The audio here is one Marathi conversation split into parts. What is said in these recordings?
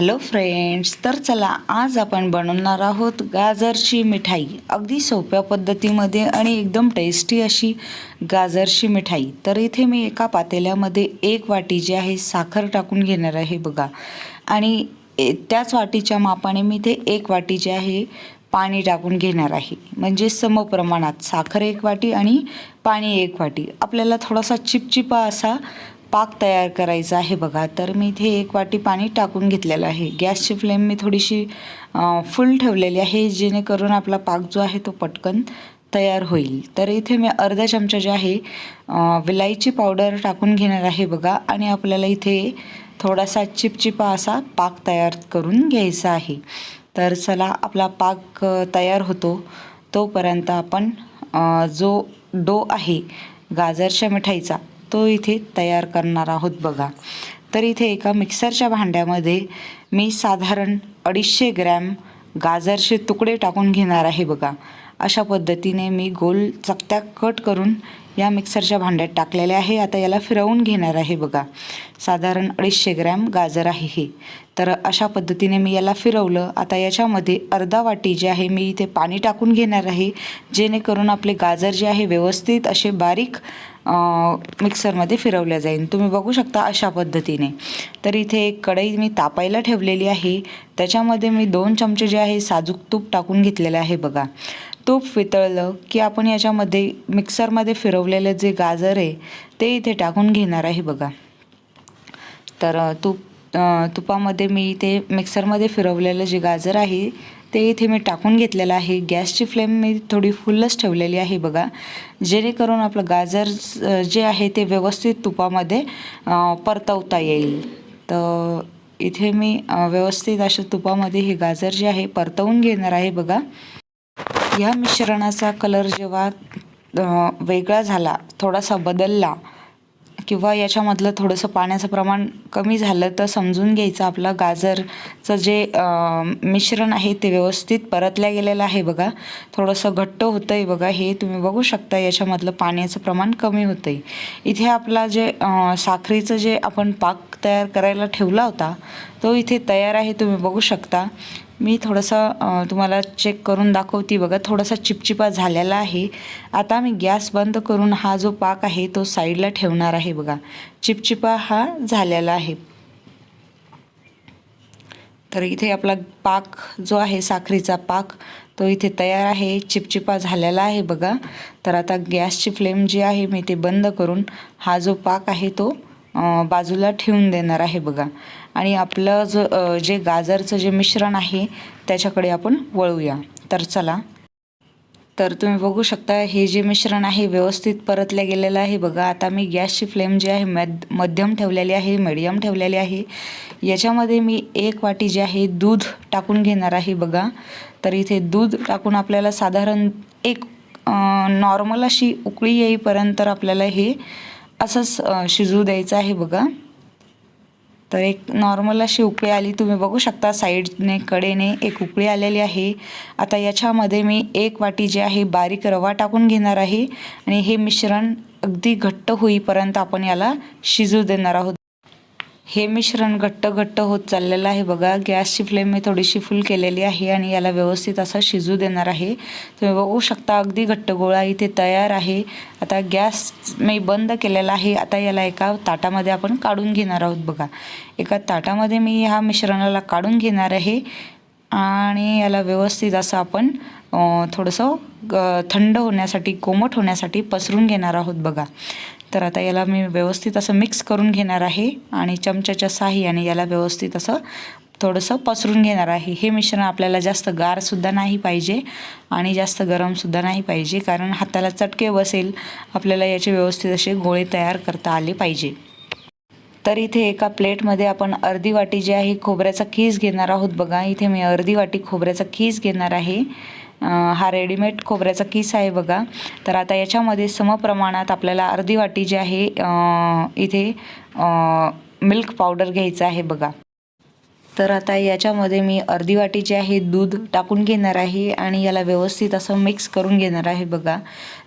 हॅलो फ्रेंड्स तर चला आज आपण बनवणार आहोत गाजरची मिठाई. अगदी सोप्या पद्धतीमध्ये आणि एकदम टेस्टी अशी गाजरची मिठाई. तर इथे मी एका पातेल्यामध्ये एक वाटी जी आहे साखर टाकून घेणार आहे बघा. आणि ए- त्याच वाटीच्या मापाने मी ते एक वाटी जे आहे पाणी टाकून घेणार आहे. म्हणजे समप्रमाणात साखर एक वाटी आणि पाणी एक वाटी. आपल्याला थोडासा चिपचिपा असा पाक तयार करायचा आहे बघा. तर मी इथे एक वाटी पाणी टाकून घेतलेलं आहे. गॅसची फ्लेम मी थोडीशी फुल ठेवलेली आहे जेणेकरून आपला पाक जो आहे तो पटकन तयार होईल. तर इथे मी अर्धा चमचा जे आहे विलायची पावडर टाकून घेणार आहे बघा. आणि आपल्याला इथे थोडासा चिपचिपा असा पाक तयार करून घ्यायचा आहे. तर चला आपला पाक तयार होतो. तोपर्यंत आपण जो डो आहे गाजरच्या मिठाईचा तो इथे तयार करणार आहोत बघा. तर इथे एका मिक्सरच्या भांड्यामध्ये मी साधारण अडीचशे ग्रॅम गाजरचे तुकडे टाकून घेणार आहे बघा. अशा पद्धतीने मी गोल चकत्या कट करून या मिक्सरच्या भांड्यात टाकलेले आहे. आता याला फिरवून घेणार आहे बघा. साधारण अडीचशे ग्रॅम गाजर आहे हे. तर अशा पद्धतीने मी याला फिरवलं. आता याच्यामध्ये अर्धा वाटी जे आहे मी इथे पाणी टाकून घेणार आहे. जेणेकरून आपले गाजर जे आहे व्यवस्थित असे बारीक मिक्सरमध्ये फिरवल्या जाईल. तुम्ही बघू शकता अशा पद्धतीने. तर इथे एक कढई मी तापायला ठेवलेली आहे. त्याच्यामध्ये मी दोन चमचे जे आहे साजूक तूप टाकून घेतलेलं आहे बघा. तूप वितळलं की आपण याच्यामध्ये मिक्सरमध्ये फिरवलेलं जे गाजर आहे ते इथे टाकून घेणार आहे बघा. तर तूप तुपामध्ये मी ते मिक्सरमध्ये फिरवलेलं जे गाजर आहे ते इथे मी टाकून घेतलेलं आहे. गॅसची फ्लेम मी थोडी फुल्लच ठेवलेली आहे बघा. जेणेकरून आपलं गाजर जे आहे ते व्यवस्थित तुपामध्ये परतवता येईल. तर इथे मी व्यवस्थित अशा तुपामध्ये हे गाजर जे आहे परतवून घेणार आहे बघा. या मिश्रणाचा कलर जेव्हा वेगळा झाला थोडासा बदलला किंवा याच्यामधलं थोडंसं पाण्याचं प्रमाण कमी झालं तर समजून घ्यायचं आपलं गाजरचं जे मिश्रण आहे ते व्यवस्थित परतल्या गेलेलं आहे बघा. थोडंसं घट्ट होतं आहे बघा हे तुम्ही बघू शकता याच्यामधलं पाण्याचं प्रमाण कमी होतं आहे इथे आपला जे साखरीचं साखरेचं जे आपण पाक तयार करायला ठेवला होता तो इथे तयार आहे तुम्ही बघू शकता. मी थोडंसं तुम्हाला चेक करून दाखवते बघा. थोडासा चिपचिपा झालेला आहे. आता मी गॅस बंद करून हा जो पाक आहे तो साईडला ठेवणार आहे बघा. चिपचिपा हा झालेला आहे. तर इथे आपला पाक जो आहे साखरेचा पाक तो इथे तयार आहे. चिपचिपा झालेला आहे बघा. तर आता गॅसची फ्लेम जी आहे मी ते बंद करून हा जो पाक आहे तो बाजूला ठेवून देणार आहे बघा. आणि आपलं जो जे गाजरचं जे मिश्रण आहे त्याच्याकडे आपण वळूया. तर चला. तर तुम्ही बघू शकता हे जे मिश्रण आहे व्यवस्थित परतल्या गेलेलं आहे बघा. आता मी गॅसची फ्लेम जी आहे मध मध्यम ठेवलेली आहे मिडियम ठेवलेली आहे. याच्यामध्ये मी एक वाटी जे आहे दूध टाकून घेणार आहे बघा. तर इथे दूध टाकून आपल्याला साधारण एक नॉर्मल अशी उकळी येईपर्यंत आपल्याला हे असंच शिजू द्यायचं आहे बघा. तर एक नॉर्मल अशी उकळी आली. तुम्ही बघू शकता साईडने कडेने एक उकळी आलेली आहे. आता याच्यामध्ये मी एक वाटी जे आहे बारीक रवा टाकून घेणार आहे. आणि हे मिश्रण अगदी घट्ट होईपर्यंत आपण याला शिजू देणार आहोत. हे मिश्रण घट्ट घट्ट होत चाललेलं आहे. बघा गॅसची फ्लेम मी थोडीशी फुल केलेली आहे आणि याला व्यवस्थित असं शिजू देणार आहे. तुम्ही बघू शकता अगदी घट्ट गोळा इथे तयार आहे. आता गॅस मी बंद केलेला आहे. आता याला एका ताटामध्ये आपण काढून घेणार आहोत बघा. एका ताटामध्ये मी ह्या मिश्रणाला काढून घेणार आहे आणि याला व्यवस्थित असं आपण थोडंसं ग- थंड होण्यासाठी कोमट होण्यासाठी पसरून घेणार आहोत बघा. तर आता याला मी व्यवस्थित असं मिक्स करून घेणार आहे आणि चमच्याच्या साह्याने याला व्यवस्थित असं थोडंसं पसरून घेणार आहे. हे मिश्रण आपल्याला जास्त गारसुद्धा नाही पाहिजे आणि जास्त गरमसुद्धा नाही पाहिजे कारण हाताला चटके बसेल. आपल्याला याचे व्यवस्थित असे गोळे तयार करता आले पाहिजे. तर इथे एका प्लेटमध्ये आपण अर्धी वाटी जी आहे खोबऱ्याचा खीस घेणार आहोत बघा. इथे मी अर्धी वाटी खोबऱ्याचा खीस घेणार आहे. हा रेडीमेड खोबऱ्याचा किस आहे बघा. तर आता याच्यामध्ये समप्रमाणात आपल्याला अर्धी वाटी जी आहे इथे मिल्क पावडर घ्यायचं आहे बघा. तर आता याच्यामध्ये मी अर्धी वाटी जे आहे दूध टाकून घेणार आहे आणि याला व्यवस्थित असं मिक्स करून घेणार आहे बघा.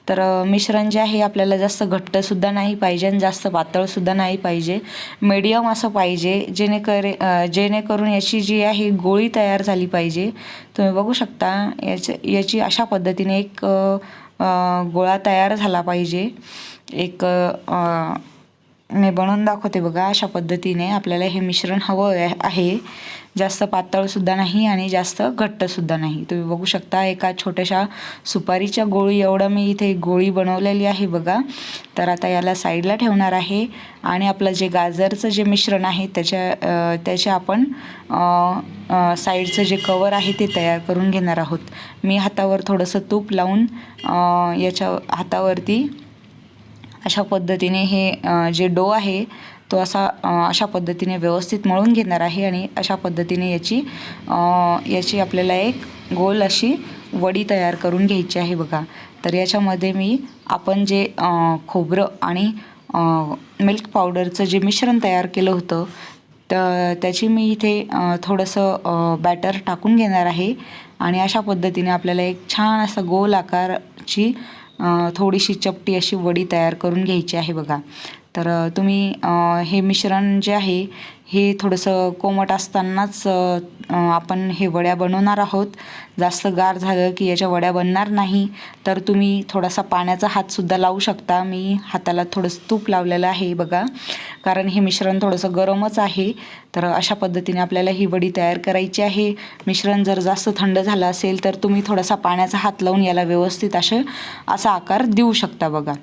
तर मिश्रण जे आहे आपल्याला जास्त घट्टसुद्धा नाही पाहिजे आणि जास्त पातळसुद्धा नाही पाहिजे. मीडियम असं पाहिजे जेणेकरे जेणेकरून याची जी आहे गोळी तयार झाली पाहिजे. तुम्ही बघू शकता याच्या याची अशा पद्धतीने एक गोळा तयार झाला पाहिजे. एक मी बनवून दाखवते बघा अशा पद्धतीने आपल्याला हे मिश्रण हवं आहे- जास्त पातळसुद्धा नाही आणि जास्त घट्टसुद्धा नाही. तुम्ही बघू शकता एका छोट्याशा सुपारीच्या गोळी एवढं मी इथे गोळी बनवलेली आहे बघा. तर आता याला साईडला ठेवणार आहे आणि आपलं जे गाजरचं जे मिश्रण आहे त्याच्या त्याचे त्याच्या आपण साईडचं जे कवर आहे ते तयार करून घेणार आहोत. मी हातावर थोडंसं तूप लावून याच्या हातावरती अशा पद्धतीने हे जे डो आहे तो असा अशा पद्धतीने व्यवस्थित मळून घेणार आहे आणि अशा पद्धतीने याची याची आपल्याला एक गोल अशी वडी तयार करून घ्यायची आहे बघा. तर याच्यामध्ये मी आपण जे खोबरं आणि मिल्क पावडरचं जे मिश्रण तयार केलं होतं तर त्याची मी इथे थोडंसं बॅटर टाकून घेणार आहे. आणि अशा पद्धतीने आपल्याला एक छान असा गोल आकारची थोडीशी चपटी अशी वडी तयार करून घ्यायची आहे बघा. तर तुम्ही हे मिश्रण जे आहे हे थोडंसं कोमट असतानाच आपण हे वड्या बनवणार आहोत. जास्त गार झालं की याच्या वड्या बनणार नाही तर तुम्ही थोडासा पाण्याचा हातसुद्धा लावू शकता. मी हाताला थोडंसं तूप लावलेलं आहे बघा. कारण हे मिश्रण थोडंसं गरमच आहे. तर अशा पद्धतीने आपल्याला ही वडी तयार करायची आहे. मिश्रण जर जास्त थंड झालं असेल तर तुम्ही थोडासा पाण्याचा हात लावून याला व्यवस्थित असे असा आकार देऊ शकता बघा.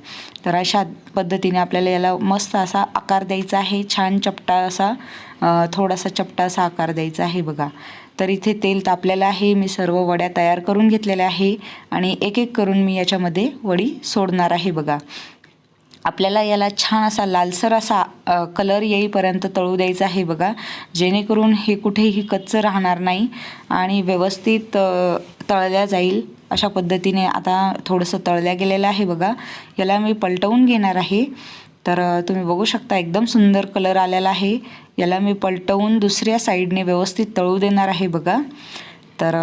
तर अशा पद्धतीने आपल्याला याला मस्त असा आकार द्यायचा आहे. छान चपटा असा थोडासा चपटा असा आकार द्यायचा आहे बघा. तर इथे तेल तापलेलं आहे. मी सर्व वड्या तयार करून घेतलेल्या आहे. आणि एक एक करून मी याच्यामध्ये वडी सोडणार आहे बघा. आपल्याला याला छान असा लालसर असा कलर येईपर्यंत तळू द्यायचा आहे बघा. जेणेकरून हे कुठेही कच्चं राहणार नाही आणि व्यवस्थित तळल्या जाईल अशा पद्धतीने आता थोडंसं तळल्या गेलेलं आहे बघा. याला मी पलटवून घेणार आहे. तर तुम्ही बघू शकता एकदम सुंदर कलर आलेला आहे. याला मी पलटवून दुसऱ्या साईडने व्यवस्थित तळू देणार आहे बघा. तर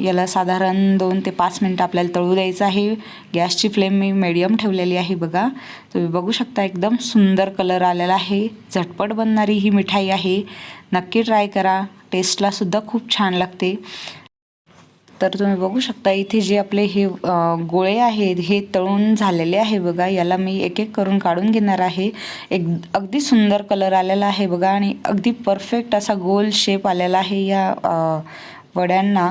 याला साधारण दोन ते पाच मिनटं आपल्याला तळू द्यायचं आहे. गॅसची फ्लेम मी मीडियम ठेवलेली आहे बघा. तुम्ही बघू शकता एकदम सुंदर कलर आलेला आहे. झटपट बनणारी ही मिठाई आहे. नक्की ट्राय करा. टेस्टलासुद्धा खूप छान लागते. तर तुम्ही बघू शकता इथे जे आपले हे गोळे आहेत हे तळून झालेले आहे बघा. याला मी एक एक करून काढून घेणार आहे. एक अगदी सुंदर कलर आलेला आहे बघा आणि अगदी परफेक्ट असा गोल शेप आलेला आहे या वड्यांना.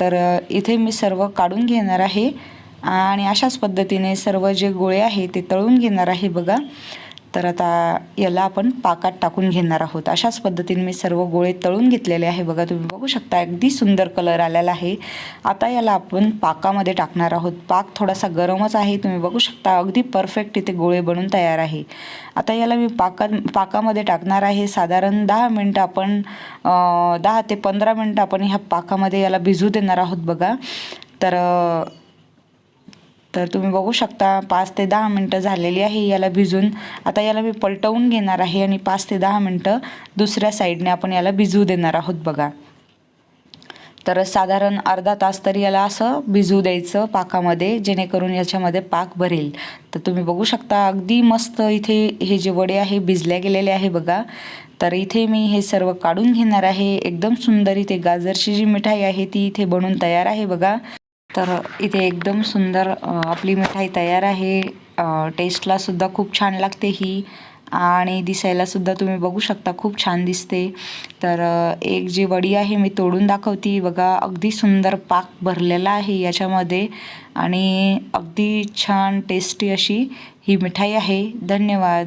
तर इथे मी सर्व काढून घेणार आहे. आणि अशाच पद्धतीने सर्व जे गोळे आहे ते तळून घेणार आहे बघा. तर आता याला आपण पाकात टाकून घेणार आहोत. अशाच पद्धतीने मी सर्व गोळे तळून घेतलेले आहे. बघा तुम्ही बघू शकता अगदी सुंदर कलर आलेला आहे. आता याला आपण पाकामध्ये टाकणार आहोत. पाक थोडासा गरमच आहे. तुम्ही बघू शकता अगदी परफेक्ट इथे गोळे बनून तयार आहे. आता याला मी पाकात पाकामध्ये टाकणार आहे. साधारण दहा मिनटं आपण दहा ते पंधरा मिनटं आपण ह्या पाकामध्ये याला भिजू देणार आहोत बघा. तर तर तुम्ही बघू शकता पाच ते दहा मिनटं झालेली आहे याला भिजून. आता याला मी पलटवून घेणार आहे आणि पाच ते दहा मिनटं दुसऱ्या साईडने आपण याला भिजू देणार आहोत बघा. तर साधारण अर्धा तास तरी याला असं भिजू द्यायचं पाकामध्ये जेणेकरून याच्यामध्ये पाक भरेल. तर तुम्ही बघू शकता अगदी मस्त इथे हे जे वडे आहे भिजल्या गेलेले आहे बघा. तर इथे मी हे सर्व काढून घेणार आहे. एकदम सुंदर इथे गाजरची जी मिठाई आहे ती इथे बनून तयार आहे बघा. तर इथे एकदम सुंदर आपली मिठाई तयार आहे. टेस्टलासुद्धा खूप छान लागते ही. आणि दिसायलासुद्धा तुम्ही बघू शकता खूप छान दिसते. तर एक जी वडी आहे मी तोडून दाखवती. बघा अगदी सुंदर पाक भरलेला आहे याच्यामध्ये. आणि अगदी छान टेस्टी अशी ही मिठाई आहे. धन्यवाद.